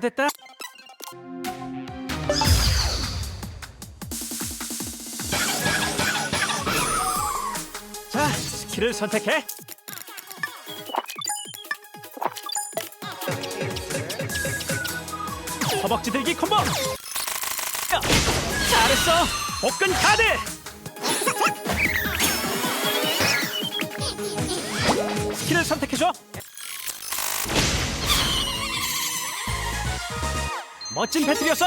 다 됐다. 자 스킬을 선택해. 허벅지 들기 콤보. 야, 잘했어. 복근 카드. 스킬을 선택해줘 멋진 배틀이었어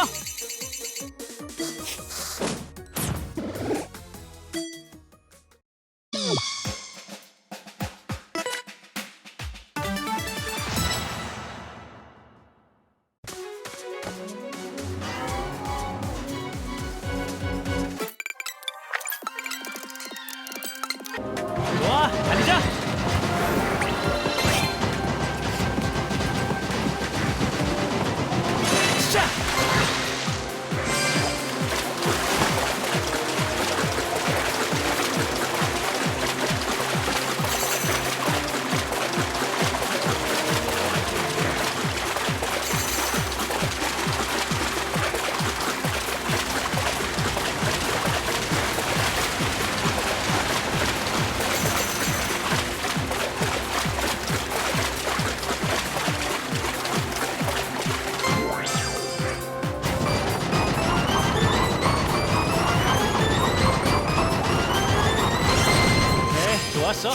좋았어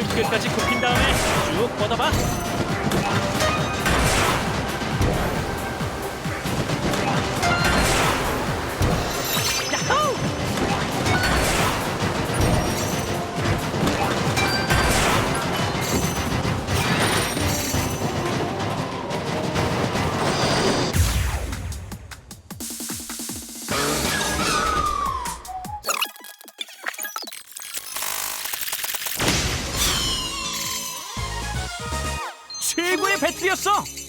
끝까지 굽힌 다음에 쭉 뻗어봐. 최고의 배틀이었어.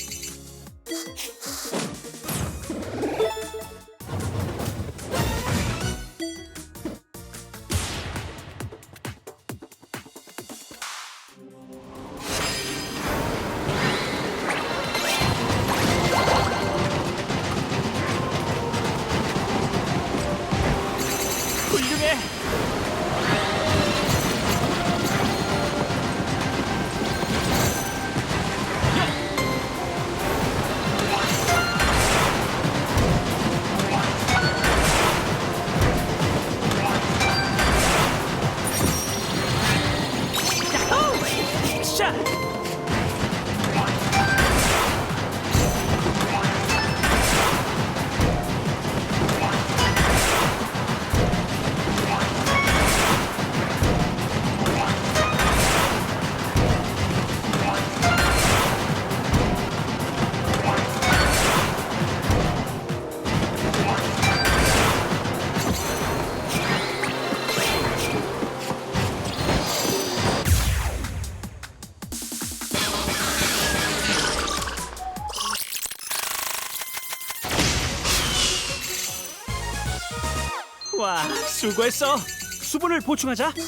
좋아, 수고했어. 수분을 보충하자. 자,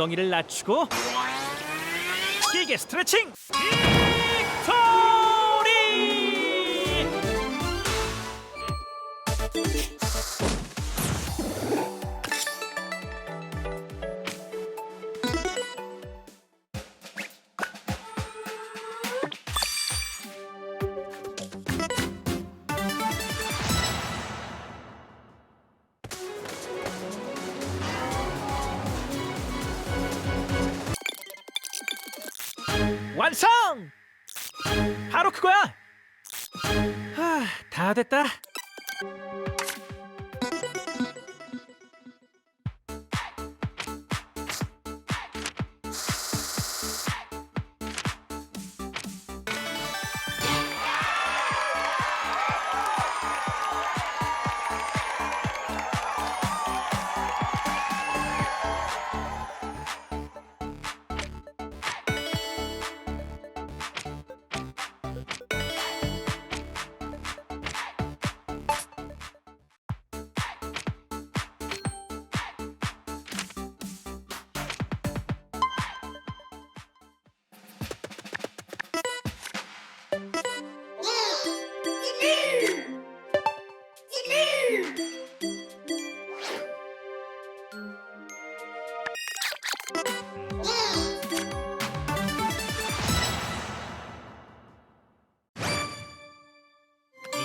엉덩이를 낮추고 길게 스트레칭 다 됐다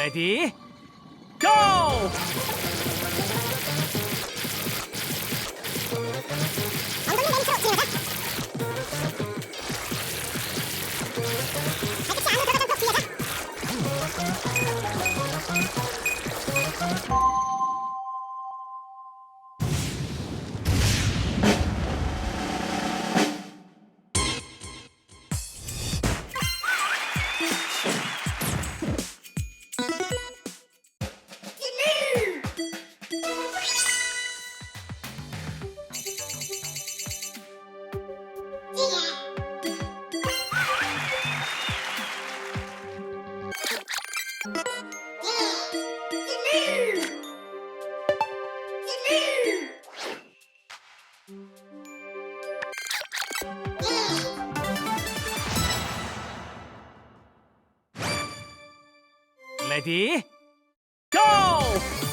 레디 레디 고!